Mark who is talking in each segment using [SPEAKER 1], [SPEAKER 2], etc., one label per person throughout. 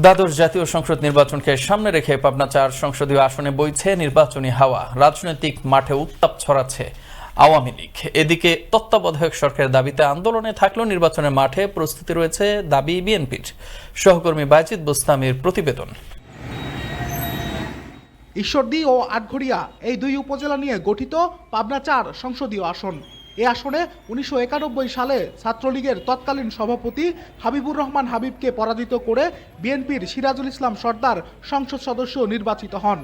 [SPEAKER 1] দ্বাদশ জাতীয় সংসদ নির্বাচনকে সামনে রেখে পাবনা চার সংসদীয় আসনে বইছে নির্বাচনী হাওয়া। রাজনৈতিক মাঠে উত্তাপ ছড়াচ্ছে আওয়ামী লীগ। এদিকে তত্ত্বাবধায়ক সরকারের দাবিতে আন্দোলনে থাকলেও নির্বাচনের মাঠে প্রস্তুতি রয়েছে দাবি বিএনপির। সহকর্মী বাজিদ বোস্তামির প্রতিবেদন।
[SPEAKER 2] ঈশ্বরদী ও আটঘরিয়া এই দুই উপজেলা নিয়ে গঠিত পাবনা চার সংসদীয় আসন। এ আসনে উনিশশো একানব্বই সালে ছাত্রলীগের তৎকালীন সভাপতি হাবিবুর রহমান হাবিবকে পরাজিত করে বিএনপির সিরাজুল ইসলাম সর্দার সংসদ সদস্য নির্বাচিত হন।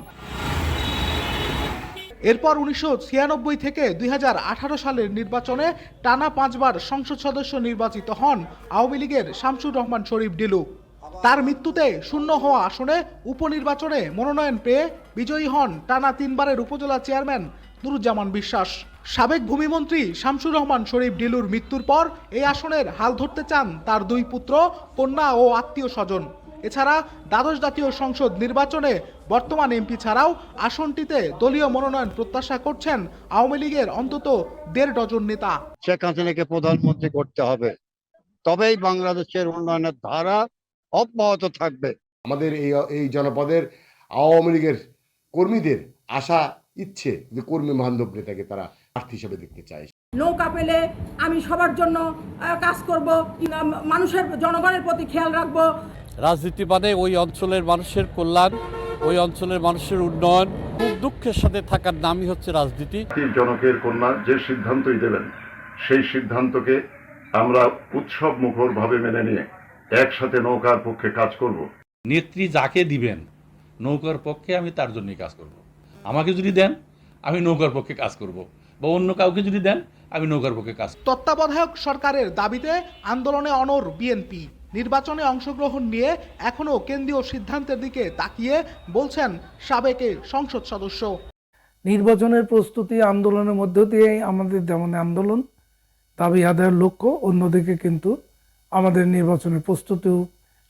[SPEAKER 2] এরপর উনিশশো ছিয়ানব্বই থেকে দুই হাজার আঠারো সালের নির্বাচনে টানা পাঁচবার সংসদ সদস্য নির্বাচিত হন আওয়ামী লীগের শামসুর রহমান শরীফ ডিলু তার মৃত্যুতে শূন্য হওয়া আসনে উপনির্বাচনে মনোনয়ন পেয়ে বিজয়ী হন টানা তিনবারের উপজেলা চেয়ারম্যান নুরুজ্জামান বিশ্বাস। সাবেক ভূমিমন্ত্রী শামসুর রহমান শরীফ ডিলুর মৃত্যুর পর এই আসনের হাল ধরতে চান তার দুই পুত্র, কন্যা ও আত্মীয় স্বজন। এছাড়া দ্বাদশ জাতীয় সংসদ নির্বাচনে বর্তমান এমপি ছাড়াও আসনটিতে দলীয় মনোনয়ন প্রত্যাশা করছেন আওয়ামী লীগের অন্তত দেড় ডজন নেতা।
[SPEAKER 3] শেখ হাসিনাকে প্রধানমন্ত্রী করতে হবে। তবেই বাংলাদেশের উন্নয়নের ধারা অব্যাহত থাকবে।
[SPEAKER 4] আমাদের এই এই জনপদের আওয়ামী লীগের কর্মীদের আশা ইচ্ছে যে কর্মী বান্ধব নেতাকে তারা প্রার্থী হিসেবে দেখতে চায়।
[SPEAKER 5] নৌকা পেলে আমি সবার জন্য কাজ করব মানুষের জনগণের প্রতি খেয়াল রাখব।
[SPEAKER 6] রাজনীতি মানে ওই অঞ্চলের মানুষের কল্যাণ ওই অঞ্চলের মানুষের উন্নয়ন খুব দুঃখের সাথে থাকার নামই হচ্ছে রাজনীতি।
[SPEAKER 7] জনকের কন্যা যে সিদ্ধান্তই দেবেন সেই সিদ্ধান্তকে আমরা উৎসব মুখর ভাবে মেনে নিয়ে একসাথে নৌকার পক্ষে কাজ করব
[SPEAKER 8] নেত্রী যাকে দিবেন নৌকার পক্ষে আমি তার জন্যই কাজ করব। আমাকে যদি দেন আমি নৌকার পক্ষে কাজ করব। বা অন্য কাউকে যদি দেন আমি নৌকার পক্ষে কাজ
[SPEAKER 2] তত্ত্বাবধায়ক সরকারের দাবিতে আন্দোলনে অনর বিএনপি নির্বাচনে অংশগ্রহণ নিয়ে এখনও কেন্দ্রীয় সিদ্ধান্তের দিকে তাকিয়ে বলছেন সাবেকে সংসদ সদস্য
[SPEAKER 9] নির্বাচনের প্রস্তুতি আন্দোলনের মধ্য দিয়েই আমাদের যেমন আন্দোলন দাবি আদায়ের লক্ষ্য অন্যদিকে কিন্তু আমাদের নির্বাচনের প্রস্তুতিও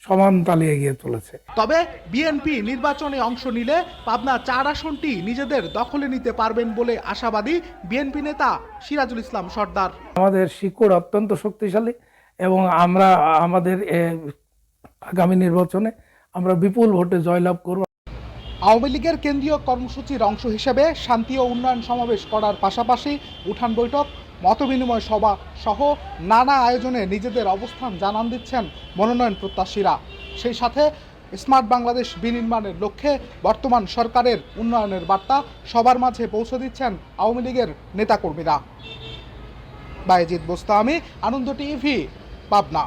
[SPEAKER 9] সমান তালে এগিয়ে চলেছে।
[SPEAKER 2] তবে বিএনপি নির্বাচনে অংশ নিলে পাবনা চার আসনটি নিজেদের দখলে নিতে পারবেন বলে আশাবাদী বিএনপি নেতা সিরাজুল ইসলাম সর্দার।
[SPEAKER 9] আমাদের শিকড় অত্যন্ত শক্তিশালী এবং আমরা আমাদের আগামী নির্বাচনে আমরা বিপুল ভোটে জয়লাভ করব।
[SPEAKER 2] আওয়ামী লীগের কেন্দ্রীয় কর্মসূচির অংশ হিসেবে শান্তি ও উন্নয়ন সমাবেশ করার পাশাপাশি উঠান বৈঠক মতবিনিময় সভা সহ নানা আয়োজনে নিজেদের অবস্থান জানান দিচ্ছেন মনোনয়ন প্রত্যাশীরা। সেই সাথে স্মার্ট বাংলাদেশ বিনির্মাণের লক্ষ্যে বর্তমান সরকারের উন্নয়নের বার্তা সবার মাঝে পৌঁছে দিচ্ছেন আওয়ামী লীগের নেতাকর্মীরা। বায়েজিৎ বোস্তামি, আনন্দ টিভি, পাবনা।